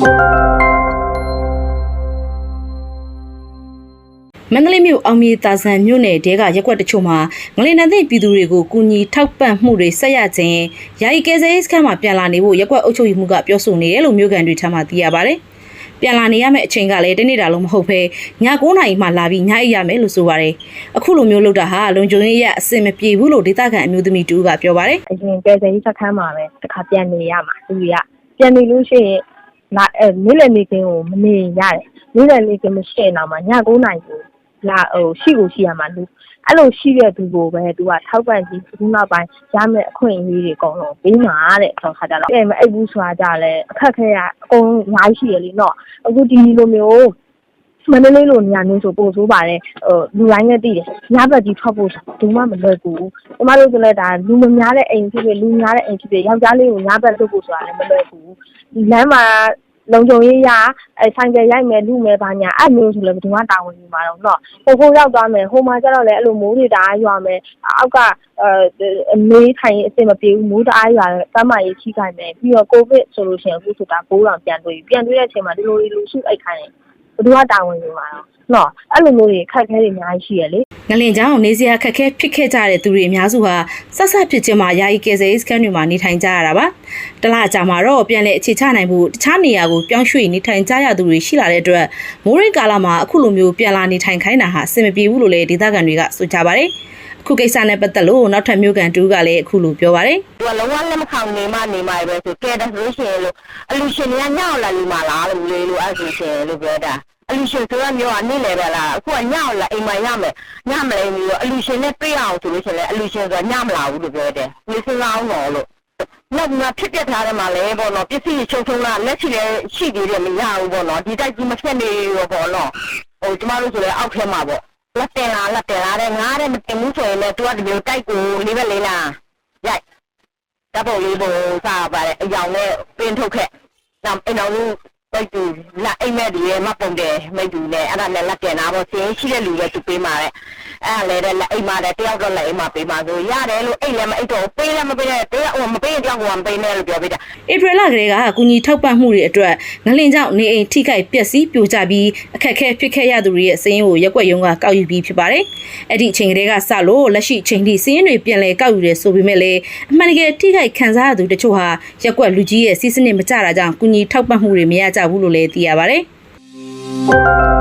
မန္တလေးမြို့အောင်မြေတာဆန်မြို့နယ်တဲကရက်ကွက်တချို့မှာငလင်နံသိပြည်သူတွေကိုကူညီထောက်ပံ့မှုတွေဆက်ရခြင်းယာယီကယ်ဆယ်ရေးစခန်းမှာပြန်လာနေဖို့ရက်ကွက်အုပ်ချုပ်ရေးမှူးကပြောဆိုနေတယ်လို့မြို့ကန်တွေထမ်းမှသိရပါတယ်။ပြန်လာနေရမယ့်အချိန်ကလည်းတနေ့တာလုံးမဟုတ်ဘဲည9:00နာရီမှလာပြီးညအိပ်ရမယ်လို့ဆိုပါတယ်။အခုလိုမျိုးလုပ်တာဟာလုံခြုံရေးအရအဆင်မပြေဘူးလို့ဒေသခံအမျိုးသမီးတူကပြောပါတယ်အရင်ကယ်ဆယ်ရေးစခန်းမှာပဲတစ်ခါပြန်နေရမှာသူတွေကပြန်နေလို့ရှိရင် လာအဲနေ့လည်နေခင်းကိုမနေရတယ်နေ့လည်နေခင်းမရှိရင်တော့မှည9:00နာရီကိုလာဟိုရှိကိုရှိရမှာလူအဲ့လိုရှိတဲ့သူကိုပဲသူကထောက်ပံ့ပြီးအခုနောက်ပိုင်းရမယ့်အခွင့်အရေးတွေအကုန်လုံးပေးမှာတဲ့ဆိုတော့ခါကြတော့အဲမအိပ်ဘူးဆိုတာကြလဲအခက်ခဲရအကုန်လုံးအများကြီးရှိရလीနော်အခုဒီလိုမျိုး မန္တလေးလိုနေရာမျိုးဆိုပို့ဆိုးပါတယ်ဟိုလူတိုင်းလည်းသိတယ်ညဘက်ကြီးထွက်ဖို့ဆိုဘူးမှမလွယ်ကူဘူးကျမတို့ကလည်းဒါလူမများတဲ့အိမ်ဖြစ်ဖြစ်လူများတဲ့အိမ်ဖြစ်ဖြစ်ယောက်ျားလေးကိုညဘက်လွတ်ဖို့ဆိုတာလည်းမလွယ်ကူဘူးဒီလမ်းမှာလုံခြုံရေးရအဲဆိုင်ကရိုက်မယ်လူမယ်ဘာညာအဲ့မျိုးဆိုလည်းဘယ်သူမှတာဝန်ယူမှာတော့နော်ဟိုဟိုရောက်သွားမယ်ဟိုမှာကျတော့လည်းအဲ့လိုမိုးတွေတအားရွာမယ်အောက်ကအဲမေးထိုင်အစ်မပြေဘူးမိုးတအားရွာကမ်းမရေးချိခိုင်မယ်ပြီးတော့ကိုဗစ်ဆိုလို့ရှိရင်အခုဆိုတာဘိုးတော်ပြန်တွေ့ပြီပြန်တွေ့တဲ့အချိန်မှာဒီလိုလူစုအိတ်ခိုင်းတယ် ဘယ်သူကတာဝန်ယူမှာတော့နော်အဲ့လိုမျိုးတွေခက်ခဲတွေအများကြီးရှိရလေငလင်ကြောင့်နေစရာခက်ခဲဖြစ်ခဲ့ကြတဲ့သူတွေအများစုဟာဆက်ဆက်ဖြစ်ခြင်းမှာယာယီကယ်ဆယ်ရေးစခန်းတွေမှာနေထိုင်ကြရတာပါတလအကြာမှာတော့ပြန်လည်အခြေချနိုင်ဖို့တခြားနေရာကိုပြောင်းရွှေ့နေထိုင်ကြရသူတွေရှိလာတဲ့အတွက်မိုးရိမ်ကာလမှာအခုလိုမျိုးပြန်လာနေထိုင်ခိုင်းတာဟာအဆင်မပြေဘူးလို့လည်းဒေသခံတွေကဆိုကြပါတယ်အခုကိစ္စနဲ့ပတ်သက်လို့နောက်ထပ်မြို့ကန်တူကလည်းအခုလိုပြောပါတယ်သူကလုံးဝလက်မခံနေမှနေမှပဲဆိုကဲတယ်ဆိုလို့ရှိရင်လို့အလူရှင်တွေကညောက်လာလူမလားလို့လေလို့အဲ့ဆိုရှင်လို့ပြောတာ အလူရှင်ဆိုရမျိုးကနေလေပဲလားအခုကညောက်လာအိမ်မှာရမယ်ညမလဲဘူးလို့အလူရှင်နဲ့ပြေးအောင်ဆိုလို့ရှိရင်လည်းအလူရှင်ဆိုတာညမလာဘူးလို့ပြောတယ်ဒီစဉ်းစားအောင်တော့လို့နောက်မှဖြစ်ပြထားတယ်မှာလဲပေါ့နော်ပစ္စည်းချုပ်ထုံးလာလက်ချီလည်းရှိသေးတယ်မရဘူးပေါ့နော်ဒီတိုက်ကြီးမဖြစ်နေရောပေါ့နော်ဟိုကျမတို့ဆိုလည်းအောက်ထဲမှာပေါ့လက်တင်လာလက်တင်လာတဲ့ငားတဲ့မတင်ဘူးဆိုရင်လည်း तू ကဒီလိုတိုက်ကိုလေးပဲလေးလားရိုက်ဓာတ်ပုံလေးပုံစားပါတယ်အယောင်နဲ့ပင်းထုတ်ခဲ့။နောက်အိမ်တော်ကြီး မိတ်တူလက်အိမ်မက်ဒီရဲ့မပုံတယ်မိတ်တူနဲ့အဲ့ဒါနဲ့လက်ပြန်တာပေါ့စင်းရှိတဲ့လူပဲသူပေးมาတဲ့ အဲ့ဒါလည်းတဲ့လက်အိမ်မှာတဲ့တယောက်တော့လက်အိမ်မှာပေးมาဆိုရတယ်လို့အိမ်လည်းမအိတ်တော့ပေးလည်းမပေးနဲ့တယောက်ဟိုမပေးရင်တယောက်ဟိုမပေးနဲ့လို့ပြောပေးတာဧပြီလကလေးကကုညီထောက်ပံ့မှုတွေအတွက်ငလင်ကြောင့်နေအိမ်ထိခိုက်ပျက်စီးပြိုကျပြီးအခက်အခဲဖြစ်ခဲ့ရသူတွေရဲ့စည်ရင်းကိုရက်ွက်ရုံကကောက်ယူပြီးဖြစ်ပါတယ်။အဲ့ဒီအချိန်ကလေးကစလို့လက်ရှိအချိန်ထိစည်ရင်းတွေပြန်လည်ကောက်ယူတယ်ဆိုပေမဲ့လည်းအမှန်တကယ်ထိခိုက်ခံစားရသူတချို့ဟာရက်ွက်လူကြီးရဲ့စီးစနစ်မကျတာကြောင့်ကုညီထောက်ပံ့မှုတွေမရကြဘူးလို့လည်းသိရပါတယ်။